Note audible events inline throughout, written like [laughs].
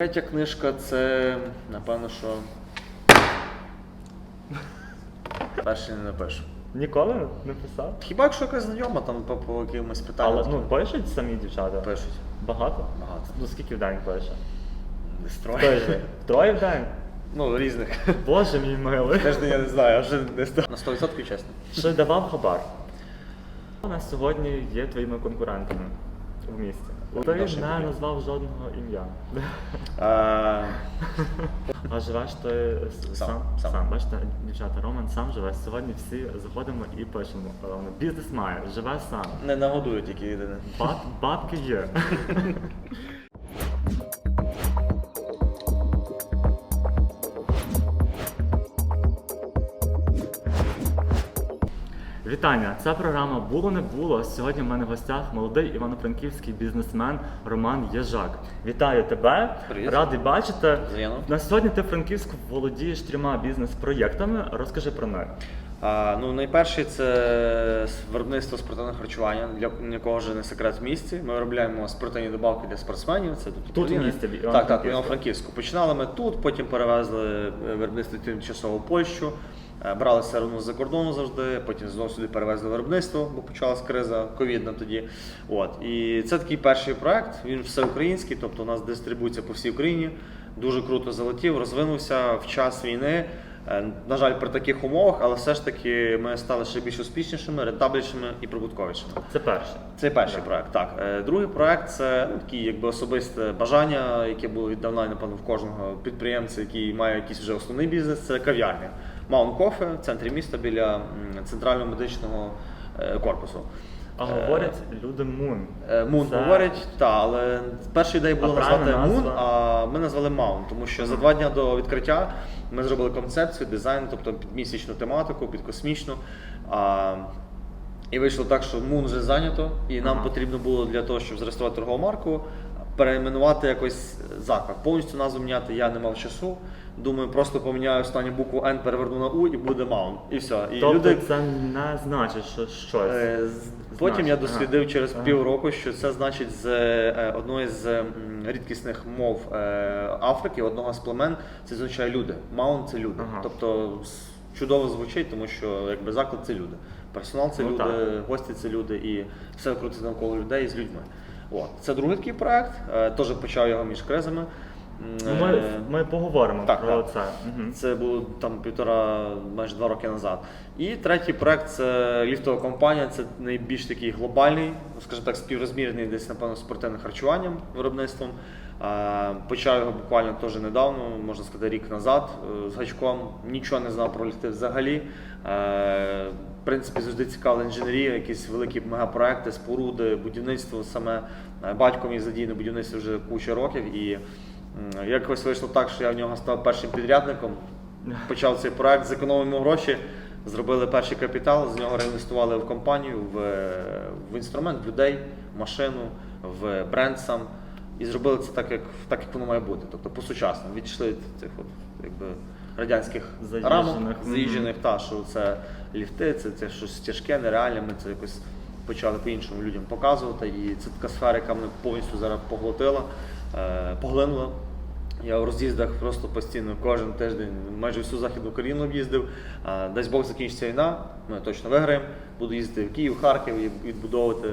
Третя книжка це, напевно, що. Перший не напишу. Ніколи не писав? Хіба якщо якась знайома там по, по якимось питанням Але ну пишуть самі дівчата. пишуть Багато? багато. Ну скільки в день пише? Десь Троє. троє. Троє в день? Ну, різних. Боже мій милий. Тиждень я не знаю, а вже не сто. На 100% чесно. Що давав хабар? У нас сьогодні є твоїми конкурентами в місті. Ти не назвав жодного ім'я. А, живеш ти Сам, сам? Бачите, дівчата, Роман сам живе. Сьогодні всі заходимо і пишемо. е, Бізнес має, живе сам. не нагодую тільки єдине. Баб, бабки є. [laughs] Вітання! Це програма Було не було. Сьогодні в мене в гостях молодий івано-франківський бізнесмен Роман Єжак. Вітаю тебе! Привіт. Радий бачити. Взаємно. На сьогодні ти в Франківську володієш трьома бізнес-проєктами. Розкажи про них. А, ну, найперший це виробництво спортивного харчування. Для нікого вже не секрет в місті. Ми виробляємо спортивні добавки для спортсменів. Це тут, Тут в місті, Так, так. Івано-Франківську. Починали ми тут, потім перевезли е, виробництво тимчасово в Польщу. Е, Брали з-за кордону завжди, потім знову сюди перевезли виробництво, бо почалась криза ковідна тоді. От. І це такий перший проект. Він всеукраїнський, тобто у нас дистрибуція по всій Україні. Дуже круто залетів, розвинувся в час війни. Е, На жаль, при таких умовах, але все ж таки ми стали ще більш успішнішими, рентабельнішими і прибутковішими. Це перше. Це перший Так. проект. Так, Е, другий проект це ну, такий, якби особисте бажання, яке було віддавна, напевно, в кожного підприємця, який має якийсь вже основний бізнес. Це кав'ярня. Coffee в центрі міста біля центрального медичного е, корпусу. А говорять люди Мун. Е, Мун Це- говорять, та, але перша ідея була А назвати Мун, назва? а ми назвали Маунт, тому що за два дні до відкриття ми зробили концепцію, дизайн, тобто під місячну тематику, під космічну. А, і вийшло так, що Мун вже зайнято, і нам Ага. потрібно було для того, щоб зареєструвати торгову марку, перейменувати якось заклад. Повністю назву міняти я не мав часу. Думаю, просто поміняю останню букву N, переверну на У і буде Маунт. І все. І тобто люди це не значить, що щось. Е, з- Потім я Значить, дослідив ага. через Ага. півроку, що це значить з е, одної з м, рідкісних мов е, Африки, одного з племен, це означає люди. Маун це люди. Ага. Тобто с- чудово звучить, тому що якби заклад це люди. Персонал це Ну, люди, так. гості це люди і все крутиться навколо людей з людьми. От. Це другий такий проект. е, Теж почав його між кризами. Ну, ми, е, ми поговоримо так, про так. це. Мгм. це було там півтора, майже два роки назад. І третій проект це ліфтова компанія. Це найбільш такий глобальний, ну, скажімо так, співрозмірний десь, напевно, з спортивним харчуванням виробництвом. А, Почав його буквально теж недавно, можна сказати, рік назад е, з гачком. Нічого не знав про ліфти взагалі. Е, В принципі, завжди цікавила інженерія, якісь великі мегапроекти, споруди, будівництво. Саме е, батько мій задійне будівництво вже куча років. І якось вийшло так, що я в нього став першим підрядником почав цей проект, зекономимо гроші, зробили перший капітал, з нього реінвестували в компанію, в, в інструмент, в людей, в машину, в бренд сам. І зробили це так, як, так, як воно має бути. Тобто по-сучасному. Відійшли від цих от, якби, радянських Заїжджених. рамок, заїжджених, та, що це ліфти, це, це щось тяжке, нереальне. Ми це якось почали по-іншому людям показувати. І це така сфера, яка мене повністю зараз поглотила, е, поглинула. Я в роз'їздах просто постійно кожен тиждень майже всю Західну Україну об'їздив. Дасть Бог закінчиться війна, ми точно виграємо. Буду їздити в Київ, Харків і відбудовувати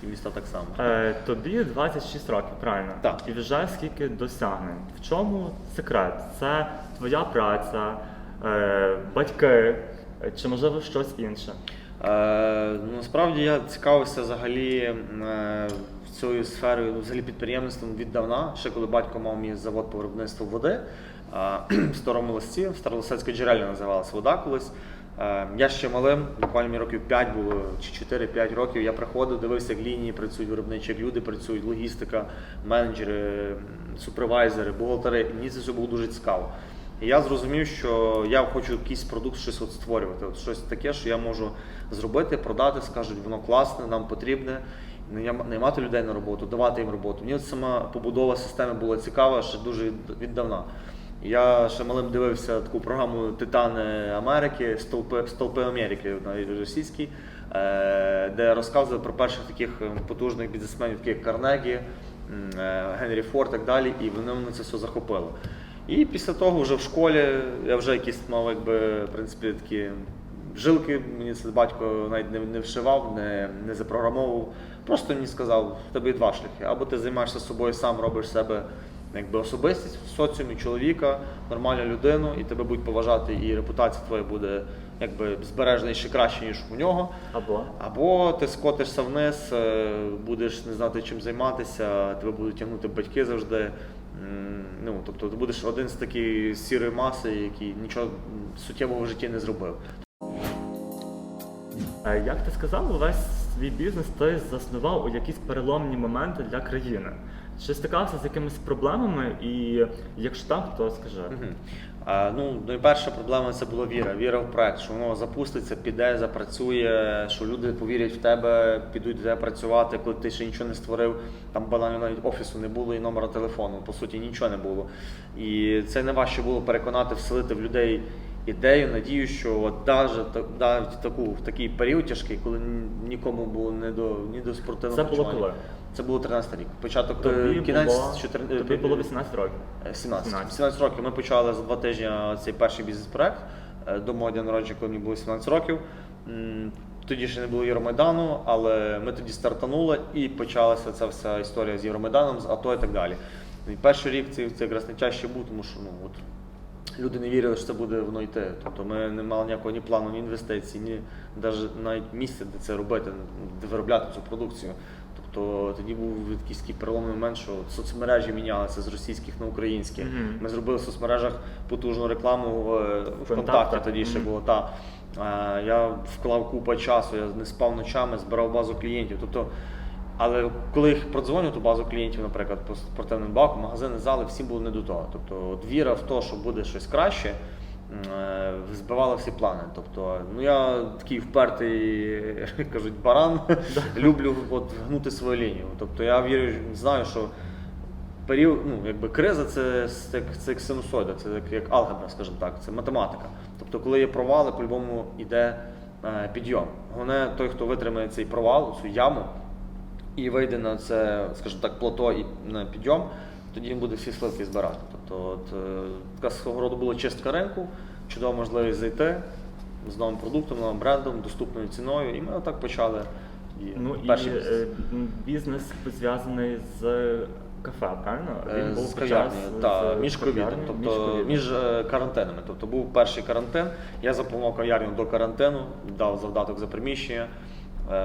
ті міста так само. Е, тобі 26 років, правильно? Так. І вже скільки досягнень. В чому секрет? Це твоя праця, е, батьки, чи можливо щось інше? Е, насправді я цікавився взагалі е, цією сферою, ну, взагалі підприємництвом віддавна, ще коли батько мав мій завод по виробництву води в [clears throat] старому листі, Старолисецька джерельна називалась вода колись. Я ще малим, буквально мені років 5 було чи 4-5 років. Я приходив, дивився, як лінії працюють виробничі, як люди працюють, логістика, менеджери, супервайзери, бухгалтери. Мені це все було дуже цікаво. І я зрозумів, що я хочу якийсь продукт, щось от створювати. От щось таке, що я можу зробити, продати, скажуть, воно класне, нам потрібне. Найма- Наймати людей на роботу, давати їм роботу. Мені сама побудова системи була цікава ще дуже віддавна. Я ще малим дивився таку програму Титани Америки, Столпи, Столпи Америки на російській, е, де розказували про перших таких е, потужних бізнесменів, таких як Карнегі, е, Генрі Форд і так далі, і вони мене це все захопило. І після того вже в школі я вже якісь мав, якби, в принципі, такі жилки, мені це батько навіть не вшивав, не, не запрограмовував. Просто мені сказав, в тебе є два шляхи. Або ти займаєшся собою сам, робиш себе якби особистість в соціумі чоловіка, нормальну людину, і тебе будуть поважати, і репутація твоя буде якби збережена ще краще, ніж у нього. Або Або ти скотишся вниз, е, будеш не знати чим займатися, тебе будуть тягнути батьки завжди. Ну, тобто ти будеш один з такої сірої маси, який нічого суттєвого в житті не зробив. Е, Як ти сказав, увесь свій бізнес ти заснував у якісь переломні моменти для країни. Чи стикався з якимись проблемами, і якщо так, то скажи. А, ну, найперша проблема це була віра. Віра в проект, що воно запуститься, піде, запрацює, що люди повірять в тебе, підуть тебе працювати, коли ти ще нічого не створив. Там банально навіть офісу не було і номера телефону. По суті, нічого не було. І це найважче було переконати, вселити в людей. Ідею, надію, що от навіть в таку в такий період тяжкий, коли нікому було не до ні до спортивного Це було харчування. коли? Це було 13 рік. Початок Тобі, е, кінець було, 14 тобі було 18 років. Е, 17. 17. 17 років. Ми почали за два тижні цей перший бізнес-проект е, до мого дня народження, коли мені було 17 років. М, Тоді ще не було Євромайдану, але ми тоді стартанули і почалася ця вся історія з Євромайданом, з АТО і так далі. І перший рік це, це якраз найтяжче був, тому що ну, от, люди не вірили, що це буде воно йти. Тобто ми не мали ніякого ні плану, ні інвестицій, ні навіть навіть місця, де це робити, де виробляти цю продукцію. Тобто тоді був якийсь такий переломний момент, що соцмережі мінялися з російських на українські. Мгм. Ми зробили в соцмережах потужну рекламу е, ВКонтакті тоді ще Мгм. було. Та. Е, Я вклав купа часу, я не спав ночами, збирав базу клієнтів. Тобто, але коли їх продзвоню, ту базу клієнтів, наприклад, по спортивним бакам, магазини, зали, всі були не до того. Тобто от віра в те, що буде щось краще, е, збивала всі плани. Тобто, ну я такий впертий, кажуть, баран, люблю от, гнути свою лінію. Тобто я вірю, знаю, що період, ну, якби криза це, це, це як синусоїда, це як, як алгебра, скажімо так, це математика. Тобто, коли є провали, по-любому йде е, підйом. Головне, той, хто витримає цей провал, цю яму, і вийде на це, скажімо так, плато і на підйом, тоді він буде всі сливки збирати. Тобто, от, е, така свого роду була чистка ринку, чудова можливість зайти з новим продуктом, новим брендом, доступною ціною. І ми отак почали. Ну і перший бізнес. е, бізнес зв'язаний з кафе, правильно? Е, був з під кав'ярні, та, з між ковідом, тобто між між карантинами. Тобто був перший карантин, я запланував кав'ярню до карантину, дав завдаток за приміщення,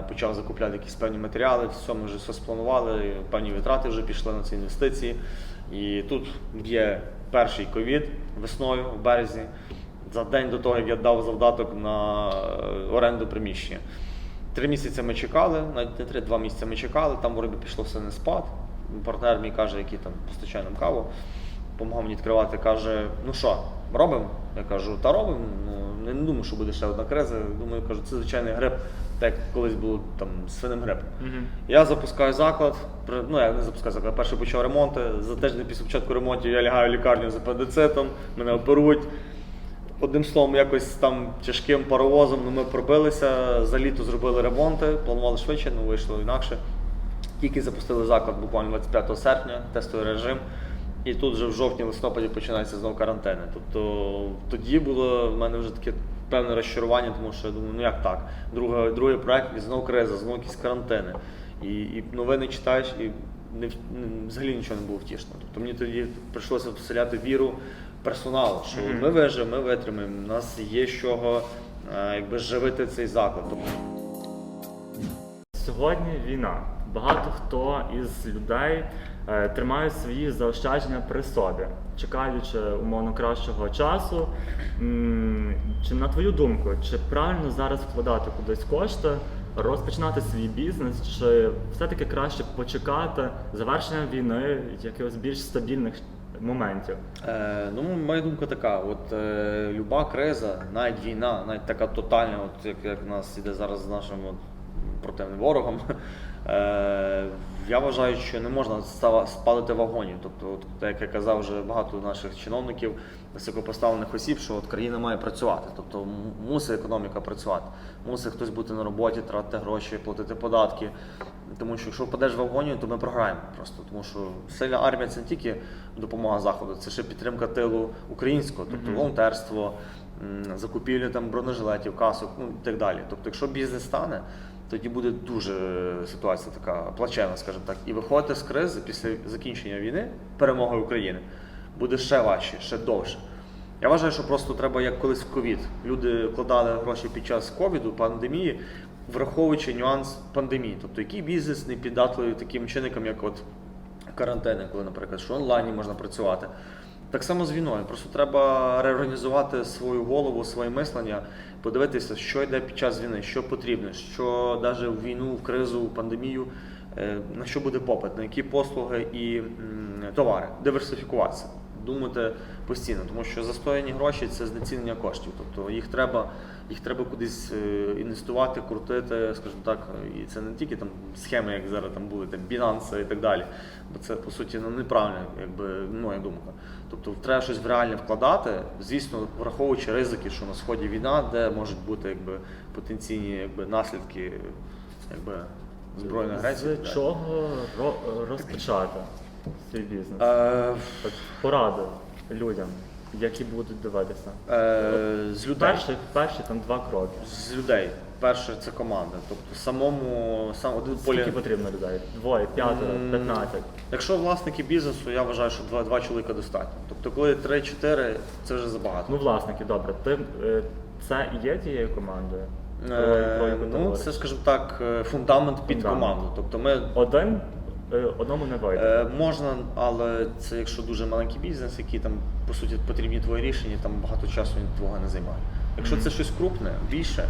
почав закупляти якісь певні матеріали, все, ми вже все спланували, певні витрати вже пішли на ці інвестиції. І тут є перший ковід весною, в березні, за день до того, як я дав завдаток на е, оренду приміщення. Три місяці ми чекали, навіть не три, два місяці ми чекали, там вроді пішло все на спад. Партнер мій каже, який там постачає нам каву, допомагав мені відкривати, каже, ну що, робимо? Я кажу, та робимо. Ну, не думаю, що буде ще одна криза. Думаю, кажу, це звичайний грип, так як колись було там з свиним грипом. Мгм. Я запускаю заклад, при- ну я не запускаю заклад, перше почав ремонти. За тиждень після початку ремонтів я лягаю в лікарню з апендицитом, мене оперують. Одним словом, якось там тяжким паровозом ну, ми пробилися. За літо зробили ремонти, планували швидше, ну вийшло інакше. Тільки запустили заклад буквально 25 серпня, тестовий режим. І тут вже в жовтні-листопаді починається знову карантини. Тобто тоді було в мене вже таке певне розчарування, тому що я думаю, ну як так? Друга, другий проект, і знову криза, знову якісь карантини. І, і новини читаєш, і не, взагалі нічого не було втішно. Тобто мені тоді прийшлося вселяти віру персоналу, що Мгм. ми виживемо, ми витримаємо, у нас є чого е, якби живити цей заклад. Тобто, Сьогодні війна. Багато хто із людей тримають свої заощадження при собі, чекаючи умовно кращого часу. Чи на твою думку, чи правильно зараз вкладати кудись кошти, розпочинати свій бізнес, чи все-таки краще почекати завершення війни, якихось більш стабільних моментів? Е, ну, моя думка така: от е, люба криза, навіть війна, навіть така тотальна, от як, як в нас іде зараз з нашим от, противним ворогом, [laughs] Е, я вважаю, що не можна спалити вагонів. Тобто, от, як я казав вже багато наших чиновників, високопоставлених осіб, що от країна має працювати. Тобто мусить економіка працювати. Мусить хтось бути на роботі, тратити гроші, платити податки. Тому що якщо впадеш в агонію, то ми програємо просто. Тому що сильна армія це не тільки допомога заходу, це ще підтримка тилу українського, тобто волонтерство, м, закупівлі там бронежилетів, касок, ну і так далі. Тобто, якщо бізнес стане, тоді буде дуже ситуація така плачевна, скажімо так. І виходити з кризи після закінчення війни, перемоги України, буде ще важче, ще довше. Я вважаю, що просто треба, як колись в ковід. Люди вкладали гроші під час ковіду, пандемії, враховуючи нюанс пандемії. Тобто, який бізнес не піддатливий таким чинникам, як от карантини, коли, наприклад, що онлайні можна працювати. Так само з війною. Просто треба реорганізувати свою голову, своє мислення, подивитися, що йде під час війни, що потрібно, що навіть в війну, в кризу, в пандемію, е, на що буде попит, на які послуги і товари, диверсифікуватися. Думати постійно, тому що застояні гроші це знецінення коштів. Тобто їх треба, їх треба кудись е, інвестувати, крутити, скажімо так, і це не тільки там схеми, як зараз там були, там Binance і так далі. Бо це по суті ну, неправильна, якби моя думка. Тобто треба щось в реальне вкладати, звісно, враховуючи ризики, що на сході війна, де можуть бути якби потенційні якби наслідки якби збройної агресії. З чого ро- розпочати свій бізнес? Е, От поради людям, які будуть дивитися. е, з людей. Перші, перші там два кроки. З людей. Перше це команда. Тобто самому сам один полі. Скільки потрібно людей? Двоє, п'ятеро, М, п'ятнадцять. Якщо власники бізнесу, я вважаю, що два, два чоловіка достатньо. Тобто, коли 3-4, це вже забагато. Ну, власники, добре. Ти е, це і є тією командою? Про- про Е, яку ти ну, говориш? це, скажімо так, е, фундамент під Фундамент. команду. Тобто ми один одному не вийде. е, можна, але це якщо дуже маленький бізнес, який там по суті потрібні твої рішення, там багато часу він твого не займає. Якщо це щось крупне, більше,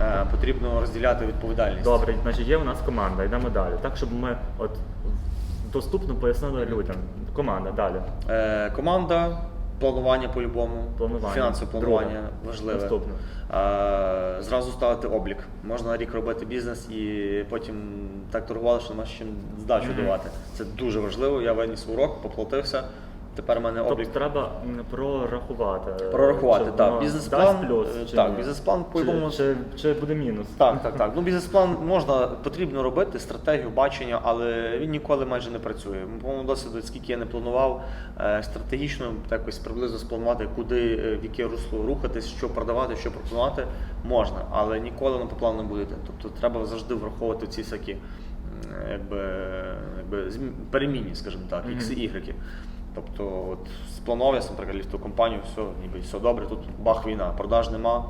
е, потрібно розділяти відповідальність. Добре, значить є у нас команда, йдемо далі. Так, щоб ми от доступно пояснили людям. Команда далі. Е, команда, планування по-любому, Планування. фінансове планування Друге. важливе. Наступне. Е, зразу ставити облік. Можна рік робити бізнес і потім так торгували, що нема з чим здачу давати. Це дуже важливо. Я виніс урок, поплатився. Тепер у мене облік. Тобто треба прорахувати. Прорахувати, чи так. воно Бізнес-план, дасть плюс, е, чи так, ні? бізнес-план Чи- по-любому- Чи, чи буде мінус? Так, так, [laughs] так. Ну, бізнес-план можна, потрібно робити, стратегію, бачення, але він ніколи майже не працює. По моєму досвіду, скільки я не планував, е, стратегічно якось приблизно спланувати, куди, е, в яке русло рухатись, що продавати, що пропонувати, можна, але ніколи не по плану не буде. Тобто треба завжди враховувати ці всякі м, якби, якби, зм- перемінні, скажімо так, Мгм. ікси, ігреки. Тобто, от спланував я, наприклад, ліфту компанію, все, ніби все добре, тут бах війна, продаж нема,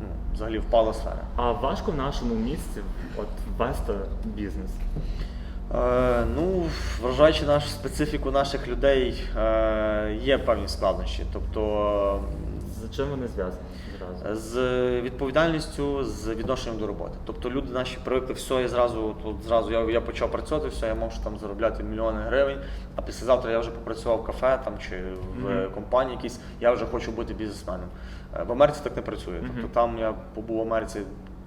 ну, взагалі впала сфера. А важко в нашому місці от вести бізнес. Е, ну, вражаючи нашу специфіку наших людей, е, є певні складнощі. Тобто З чим вони зв'язані зразу? з відповідальністю, з відношенням до роботи. Тобто люди наші привикли все, і зразу тут зразу я, я почав працювати, все, я можу там заробляти мільйони гривень, а післязавтра я вже попрацював в кафе там чи в Мгм. компанії якійсь, я вже хочу бути бізнесменом. Е, В Америці так не працює. Мгм. Тобто там я побув в Америці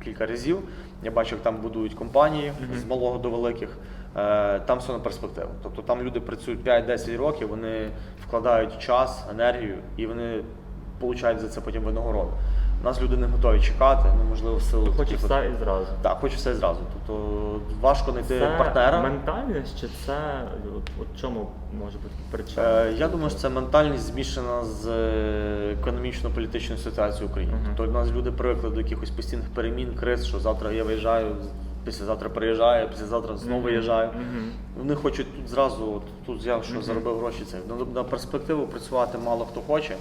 кілька разів. Я бачив, як там будують компанії Мгм. з малого до великих. Е, Там все на перспективу. Тобто там люди працюють 5-10 років, вони вкладають час, енергію і вони получають за це потім винагороду. У нас люди не готові чекати, ну можливо, в силу таких все от- і зразу. Так, хочу все зразу. Тобто важко знайти Це партнера. ментальність чи це от, чому може бути причина? Е, Я думаю, що це ментальність змішана з е, економічно-політичною ситуацією в Україні. Мгм. Тобто у нас люди привикли до якихось постійних перемін, криз, що завтра я виїжджаю, післязавтра приїжджаю, післязавтра знову виїжджаю. Мгм. Вони хочуть тут зразу, тут взяв, що Мгм. заробив гроші. Це на, на перспективу працювати мало хто хоче.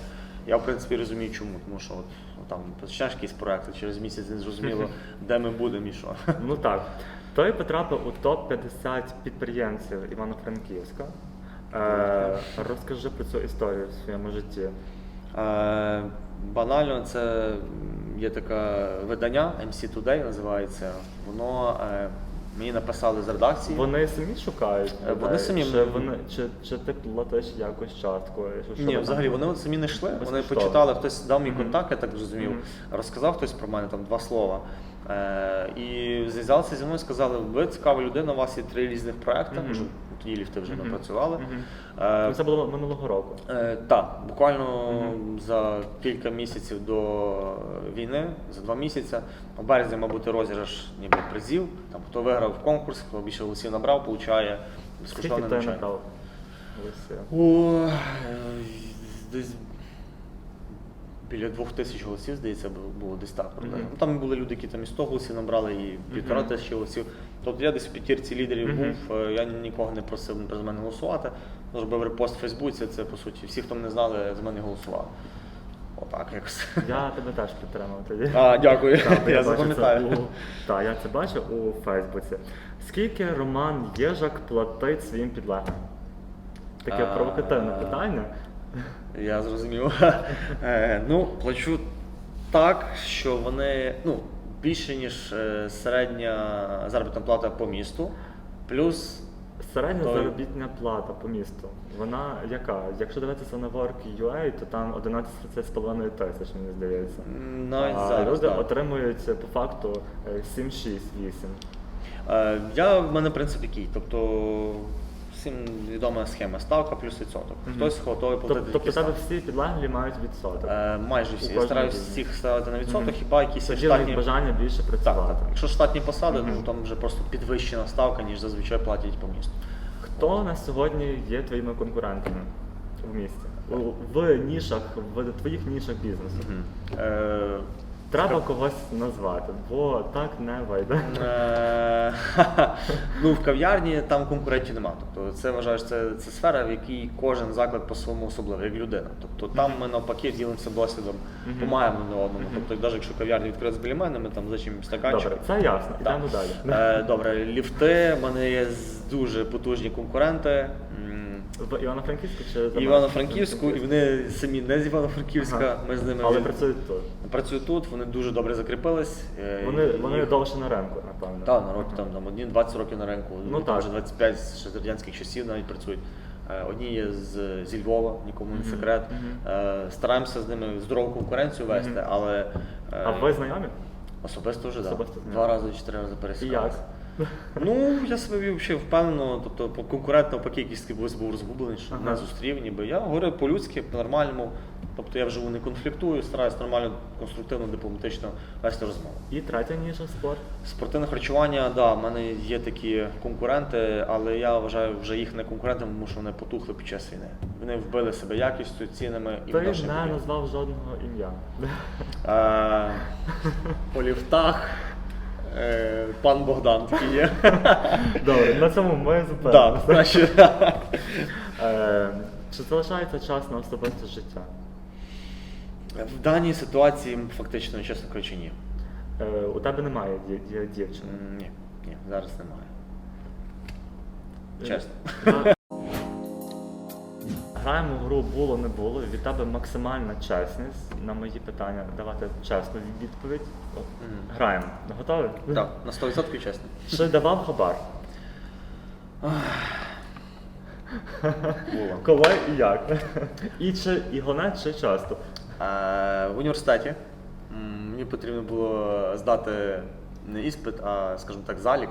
Я в принципі розумію, чому. Тому що от, ну, там почнеш якісь проекти, через місяць не зрозуміло, де ми будемо і що. [laughs] Ну так. Той потрапив у топ-50 підприємців Івано-Франківська. Е, розкажи про цю історію в своєму житті. Е, банально, це є таке видання MC Today називається. Воно е, мені написали з редакції. Вони самі шукають. Е, вони людей? самі. Чи, вони, чи, чи ти платиш якось? Що- що Ні, ви взагалі там- вони от самі не йшли. Вони Безкоштовно. почитали, хтось дав мій Мгм. контакт, я так зрозумів, Мгм. розказав хтось про мене там два слова. Е, і зв'язалися зі мною, сказали, ви цікава людина, у вас є три різних проекти. Мгм. Вже тоді ліфти вже Мгм. не працювали. Мгм. Е, Ну, Це було минулого року. Е, так, буквально Мгм. за кілька місяців до війни, за два місяці, у березні, мабуть, розіграш ніби призів. Там хто виграв конкурс, хто більше голосів набрав, получає безкоштовне навчання. десь біля двох тисяч голосів, здається, було десь так. Мгм. Ну, Там були люди, які там і 100 голосів набрали, і півтора тисячі голосів. Тобто я десь в п'ятірці лідерів Мгм. був, е, я нікого не просив за мене голосувати. Зробив репост в Фейсбуці, це по суті всі, хто мене знали, за мене голосували. Отак якось. Я тебе теж підтримав тоді. А, дякую. Так, Я це запам'ятаю. у- Так, я це бачив у Фейсбуці. Скільки Роман Єжак платить своїм підлеглим? Таке провокативне питання. Я зрозумів. [laughs] Е, ну, плачу так, що вони ну, більше, ніж е, середня заробітна плата по місту. Плюс Середня Той- заробітна плата по місту. Вона яка? Якщо дивитися на Work.ua, то там 11,5 тисяч, мені здається. навіть а зараз. люди так. отримують по факту е, 7-6-8. Е, я в мене принцип який. Тобто всім відома схема ставка плюс відсоток. Мгм. Хтось готовий платити. Тобто, тобто такі тебе ставки. всі підлеглі мають відсоток. Е, майже всі. Я кожного стараюсь всіх ставити на відсоток, Мгм. хіба якісь Тоді в штатні. бажання більше Так, працювати. так. Якщо штатні посади, Мгм. ну там вже просто підвищена ставка, ніж зазвичай платять по місту. Хто на сьогодні є твоїми конкурентами в місті? У- В нішах, в твоїх нішах бізнесу. Е, Треба когось назвати, бо так не вийде. Е, [laughs] ну, в кав'ярні там конкурентів немає. Тобто це вважаєш, це, це сфера, в якій кожен заклад по-своєму особливий, як людина. Тобто там ми навпаки ділимося досвідом, допомагаємо один одному. Тобто, навіть якщо кав'ярня відкрита біля мене, ми там зачим стаканчик. Добре, це ясно. Так. Йдемо далі. Е, добре, ліфти, в мене є дуже потужні конкуренти. В Івано-Франківську чи Івано-Франківську, і вони самі не з Івано-Франківська. Ага. Ми з ними Але працюють тут. працюють тут, вони дуже добре закріпились. е, Вони, і- вони довше на ринку, напевно. Так, на роки там, там одні 20 років на ринку, Ну, ну, там так. вже 25 ще з радянських часів навіть працюють. Е, Одні є з, зі Львова, нікому не Мгм, секрет. мгм. Е, Стараємося з ними здорову конкуренцію вести, Мгм. але е, А ви знайомі? особисто вже да. Особисто знайомі. два рази, чотири рази І пересікалися. як? Ну, я себе вів ще впевнено, тобто по конкурент навпаки якийсь був був розгублений, що Ага. не зустрів, ніби я говорю по-людськи, по-нормальному. Тобто я вживу не конфліктую, стараюсь нормально, конструктивно, дипломатично вести розмову. І третя ніша спорт. Спортивне харчування, да, в мене є такі конкуренти, але я вважаю вже їх не конкурентами, тому що вони потухли під час війни. Вони вбили себе якістю, цінами і Ти не назвав жодного ім'я. Е, [laughs] По ліфтах е, пан Богдан такий є. [laughs] Добре, на цьому ми Так, зупинимося. Е, Чи залишається час на особисте життя? в даній ситуації фактично, чесно кажучи, ні. Е, У тебе немає ді- ді- дівчини. Ні, ні, зараз немає. Чесно. Е, Граємо в гру було не було. Від тебе максимальна чесність на мої питання. Давати чесну відповідь. От, Мгм. Граємо. Готові? Так, на 100% чесно. Чи давав хабар? Було. [laughs] Коли і як? І чи і головне, чи часто? Е, В університеті м, мені потрібно було здати не іспит, а, скажімо так, залік,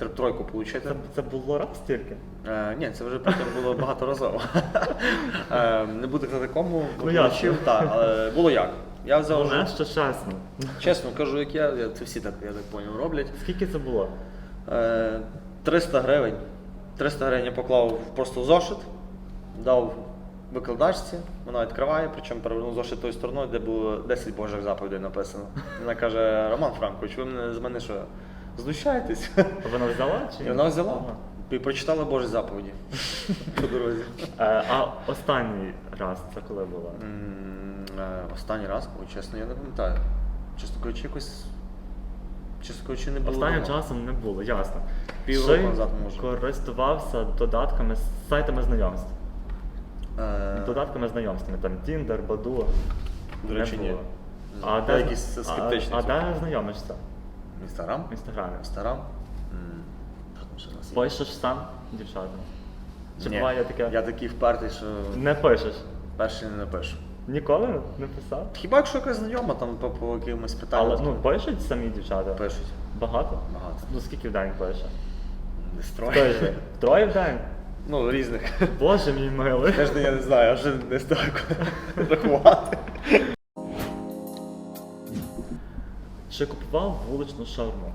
тр- тройку отримати. Це, це було раз тільки? Е, ні, це вже потім було багаторазово. [laughs] Е, не буду казати кому, бо Ну, ясно. так, але було як. Я взяв Головне, вже, що чесно. чесно кажу, як я, я- це всі так, я так поняв, роблять. Скільки це було? Е, 300 гривень. 300 гривень я поклав просто в зошит, дав викладачці, вона відкриває, причому перевернув зошит тою стороною, де було 10 божих заповідей написано. Вона каже: Роман Франкович, ви мене з мене що? Знущаєтесь? Вона взяла чи ні? вона взяла Ага. і прочитала Божі заповіді по дорозі. Е, а останній раз це коли було? М, е, Останній раз, ой, чесно, я не пам'ятаю. Чесно кажучи, якось. Чесно кажучи, не було. Останнім часом не було, ясно. Півроку Чи назад, може. користувався додатками, з сайтами знайомств. Е, Додатками знайомствами, там Tinder, Badoo. До речі, ні. було. А де, я якийсь а, а де знайомишся? Інстаграм? В інстаграмі. Інстаграм? М, що там у нас є? Пишеш сам дівчатам? Чи Ні, буває таке? Я такий впертий, що Не пишеш. перший не напишу. Ніколи не писав? Хіба якщо якась знайома там по, по якимось питанням Але ну пишуть самі дівчата. пишуть. Багато? Багато. Ну скільки в день пише? Не строй. Тиждень. Троє в день? Ну, різних. Боже мій милий. Кожен я не знаю, а вже не знаю, рахувати. Чи купував вуличну шаурму?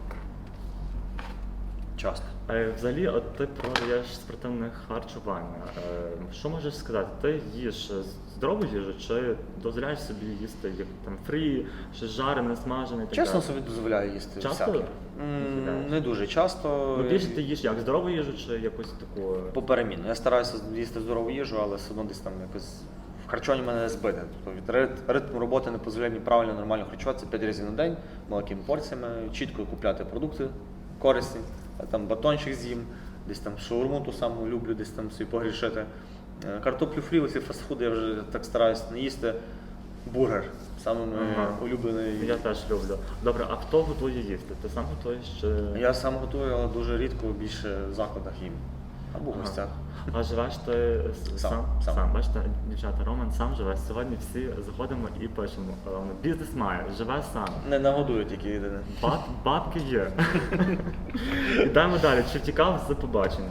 Часто. Е, Взагалі, от ти продаєш спортивне харчування. Е, Що можеш сказати? Ти їш здорову їжу чи дозволяєш собі їсти як там фрі, щось жарене, смажене і так Чесно далі? собі дозволяю їсти Часто всяке. М, Не дуже часто. Ну більше ти їш як здорову їжу чи якусь таку. Поперемінно. Я стараюся їсти здорову їжу, але все одно десь там якось в харчуванні мене збите. Тобто ритм роботи не дозволяє мені правильно нормально харчуватися 5 разів на день, маленькими порціями, чітко купляти продукти корисні, там батончик з'їм, десь там шаурму ту саму люблю, десь там собі погрішити. Е, Картоплю фрі, оці фастфуди я вже так стараюся не їсти. Бургер. Самий Ага. улюблений. Я теж люблю. Добре, а хто готує їсти? Ти сам готуєш чи. Я сам готую, але дуже рідко більше в закладах їм. Або в Ага. гостях. А живеш ти Сам, сам? сам. Бачите, дівчата, Роман сам живе. Сьогодні всі заходимо і пишемо. е, Бізнес має, живе сам. Не нагодую тільки єдине. Баб, бабки є. [laughs] Йдемо далі. Чи втікав з побачення?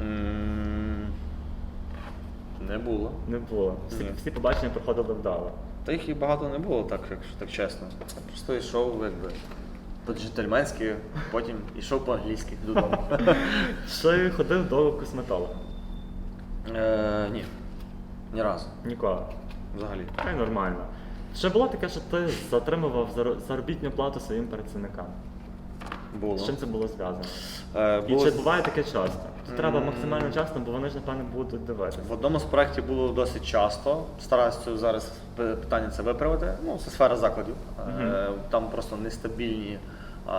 М, Не було. Не було. Всі, Ні. всі побачення проходили вдало. Та їх і багато не було, так, якщо так чесно. Просто йшов якби по-джентльменськи, потім йшов по-англійськи додому. [laughs] Чи ходив до косметолога? Е, ні. Ні разу. Ніколи. Взагалі. Та й нормально. Чи було таке, що ти затримував заро- заробітну плату своїм працівникам? Було. З чим це було зв'язано? Е, І було чи буває таке часто? Це треба максимально часто, бо вони ж напевно будуть дивитися. В одному з проєктів було досить часто. Стараюся зараз питання це виправити. Ну, це сфера закладів. Е, Там просто нестабільні е,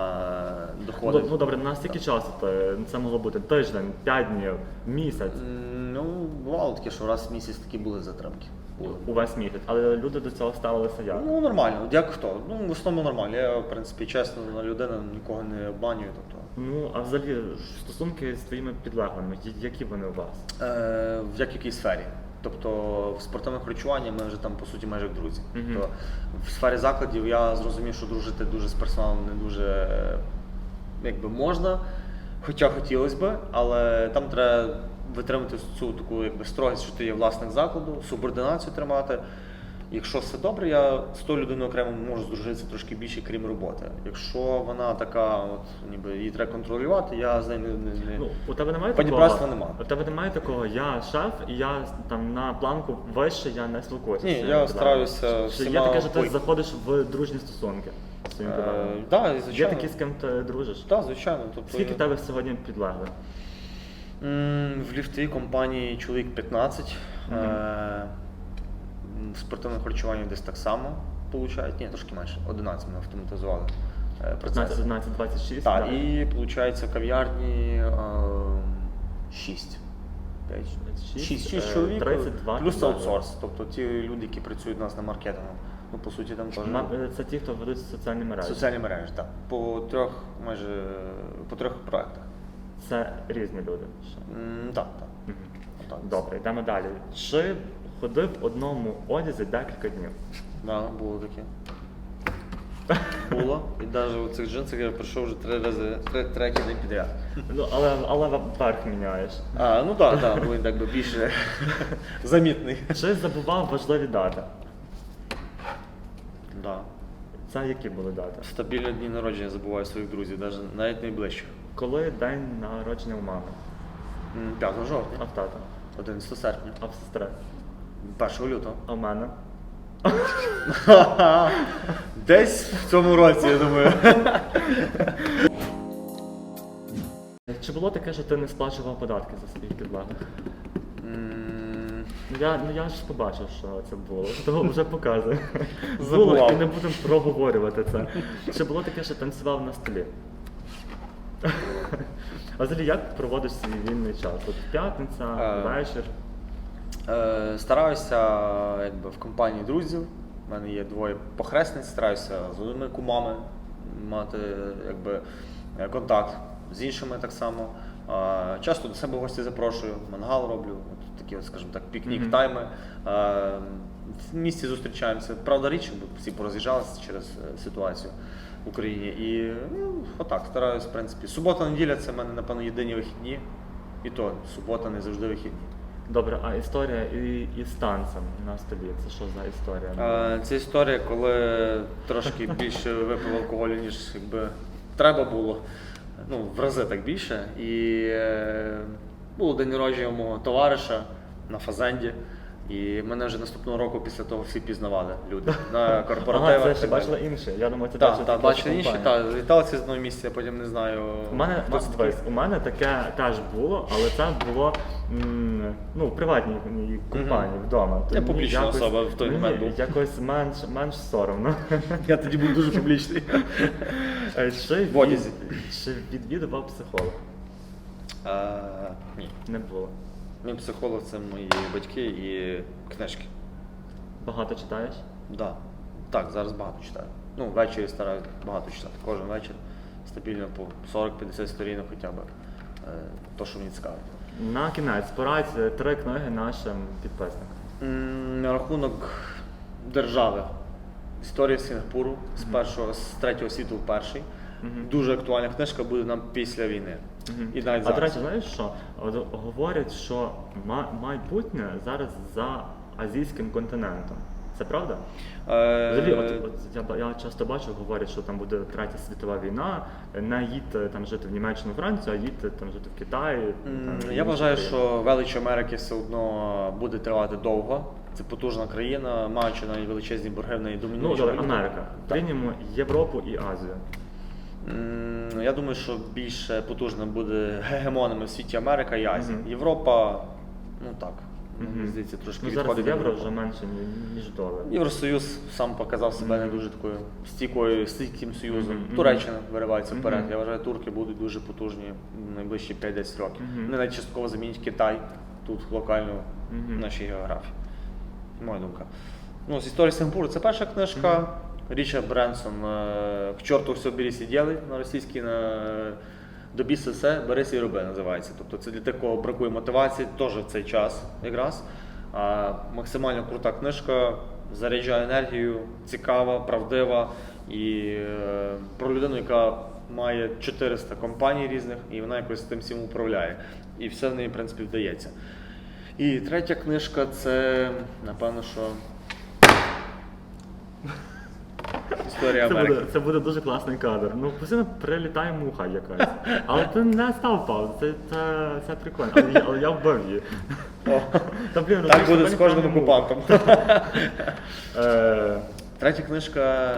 доходи. Ну, ну добре, на стільки часу ти- це могло бути тиждень, п'ять днів, місяць, Ну, бувало таке, що раз в місяць такі були затримки. Увесь місяць. Але люди до цього ставилися як? Ну, нормально, як хто. Ну, в основному нормально. Я, в принципі, чесно на людина, нікого не обманюю. Тобто, Ну, а взагалі стосунки з твоїми підлеглими, які вони у вас? е, в як якій сфері. Тобто в спортивному харчуванні ми вже там по суті майже як друзі. Мгм. Тобто, в сфері закладів я зрозумів, що дружити дуже з персоналом не дуже якби можна, хоча хотілося би, але там треба витримати цю таку якби строгість, що ти є власник закладу, субординацію тримати. Якщо все добре, я з тою людиною окремо можу здружитися трошки більше, крім роботи. Якщо вона така, от ніби її треба контролювати, я з нею не, не, не... Ну, у тебе немає такого? нема. У тебе немає такого, я шеф, і я там на планку вище я не спілкуюся. Ні, я стараюся. Чи є таке, що ти заходиш в дружні стосунки з Е, да, Є такі, з ким ти дружиш? Так, звичайно. Тобто, Скільки я- тебе сьогодні підлеглих? В ліфтовій компанії чоловік 15. Мгм. Е, м, В спортивному харчуванні десь так само получають. Ні, трошки менше. 11 ми автоматизували. е, 15, 11, 26? Так, да? і виходить кав'ярні 6. 5, 6, 6, 6 е, чоловік, 32 плюс аутсорс. Тобто ті люди, які працюють у нас на маркетингу. Ну, по суті, там теж. Е, Це ті, хто ведуть соціальні мережі. Соціальні мережі, так. По трьох, майже по трьох проектах. Це різні люди. М, Так, так. Мгм. Отак. Добре, йдемо далі. Чи ходив в одному одязі декілька днів? Да, було таке. Було. І навіть у цих джинсах я прийшов вже три рази, три треки день підряд. Ну, але, але верх міняєш. А, ну так, так, він так би більше [laughs] замітний. Чи забував важливі дати? Да. Це які були дати? Стабільно дні народження забуваю своїх друзів, навіть, навіть найближчих. Коли день народження у мами? М, 5 А в тата? 11 серпня, А в сестри? 1 лютого. А в мене? [laughs] Десь в цьому році, я думаю. [laughs] Чи було таке, що ти не сплачував податки за підлеглих? М, Ну я, ну я ж побачив, що це було. Того вже показує. Забував. [laughs] Було, і не будемо проговорювати це. Чи було таке, що танцював на столі? [laughs] А взагалі як проводиш свій вільний час? От п'ятниця, Е, вечір. Е, Стараюся якби, в компанії друзів. У мене є двоє похресниць, стараюся з одними кумами мати якби, е, контакт з іншими так само. Е, Часто до себе в гості запрошую, мангал роблю, от такі, от, скажімо так, Мгм. пікнік-тайми. Е, в місті зустрічаємося. Правда, річ, бо всі пороз'їжджалися через е, ситуацію в Україні. І ну, отак, стараюсь, в принципі. Субота, неділя це в мене, напевно, єдині вихідні. І то субота не завжди вихідні. Добре, а історія і, і з танцем на столі. Це що за історія? Е, Це історія, коли трошки [laughs] більше випив алкоголю, ніж якби треба було. Ну, в рази так більше. І е, був день народження у мого товариша на Фазенді. І мене вже наступного року після того всі пізнавали люди [laughs] на корпоративах. Ага, це ще бачили інші. Я думаю, це Так, теж так, бачили інші, так, літалці з одного місця, я потім не знаю. У мене, хто це дивись, у мене таке теж було, але це було м, ну, в приватній компанії вдома. Я публічна якось- особа в той мені момент був. якось менш, менш соромно. [laughs] Я тоді був дуже публічний. [laughs] Е, Чи, В одязі. від, чи відвідував психолог? Е, Ні. Не було. Мій психолог це мої батьки і книжки. Багато читаєш? Да. Так, зараз багато читаю. Ну, ввечері стараюсь багато читати. Кожен вечір стабільно по 40-50 сторінок хоча б. Е, То, що мені цікаво. На кінець порадь е, три книги нашим підписникам. М, На рахунок держави. Історія Сінгапуру з першого, з третього світу в перший. Мгм. Дуже актуальна книжка буде нам після війни. Мгм. І навіть а до зараз. речі, знаєш що? От говорять, що ма- майбутнє зараз за азійським континентом. Це правда? Е, Взагалі, от, от я, ба- я часто бачу, говорять, що там буде третя світова війна, не їдьте там жити в Німеччину, Францію, а їдьте там жити в Китаї. М, там, Я інші вважаю, країни. що велич Америки все одно буде тривати довго. Це потужна країна, маючи навіть величезні борги в неї ну домінуюча добре. Америка. Приймемо Європу і Азію. Я думаю, що більше потужна буде гегемонами в світі Америка і Азія. Мгм. Європа, ну так, Мгм. мені здається, трошки Ну зараз відходить від євро Європи. вже менше ні- ніж долар. Євросоюз сам показав себе не дуже такою стійкою, стійким союзом. Мгм, Туреччина виривається вперед. Мгм. Я вважаю, турки будуть дуже потужні в найближчі 5-10 років. Мгм. Вони навіть частково замінять Китай тут локально Мгм. в нашій географії. Моя думка. Ну, з історії Сингапуру це перша книжка. Річард Бренсон е, К чорту все бері сиділи на російській на до все, берися і роби називається. Тобто це для такого бракує мотивації, теж в цей час якраз. А, максимально крута книжка, заряджає енергію, цікава, правдива і е, про людину, яка має 400 компаній різних, і вона якось тим всім управляє. І все в неї, в принципі, вдається. І третя книжка це, напевно, що. Історія Це Америки. буде, це буде дуже класний кадр. Ну, постійно прилітає муха якась. Але ти не став паузу, це, це, це прикольно. Але, я- але я вбив її. О, Та, блін, так розумієш, буде з кожним муха. окупантом. [laughs] Е, Третя книжка,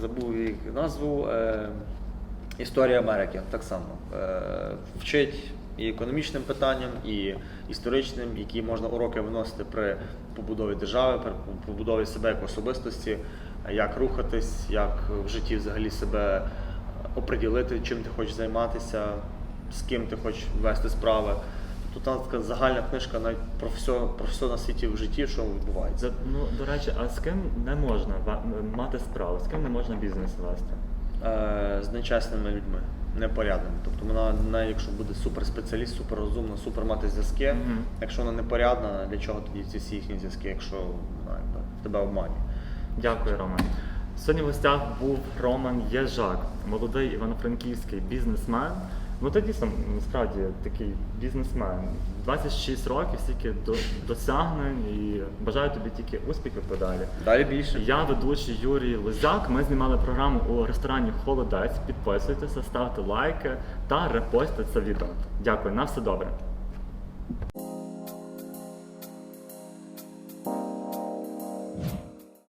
забув її назву е, Історія Америки. Так само. Е, вчить і економічним питанням, і історичним, які можна уроки виносити при побудові держави, при побудові себе як особистості, як рухатись, як в житті взагалі себе оприділити, чим ти хочеш займатися, з ким ти хочеш вести справи. Тут там така загальна книжка навіть про все, про все на світі в житті, що відбувається. за- ну, до речі, а з ким не можна ва- мати справу, з ким не можна бізнес вести? е, з нечесними людьми, непорядними. Тобто вона, вона, якщо буде суперспеціаліст, суперрозумна, супер мати зв'язки, Мгм. якщо вона непорядна, для чого тоді ці всі їхні зв'язки, якщо вона якби, тебе обманює? Дякую, Роман. Сьогодні в гостях був Роман Єжак, молодий івано-франківський бізнесмен. Ну ти дійсно насправді такий бізнесмен. 26 років, стільки до- досягнень і бажаю тобі тільки успіхів подалі. Далі більше. Я ведучий Юрій Лозяк. Ми знімали програму у ресторані Холодець. Підписуйтеся, ставте лайки та репостите це відео. Дякую, на все добре.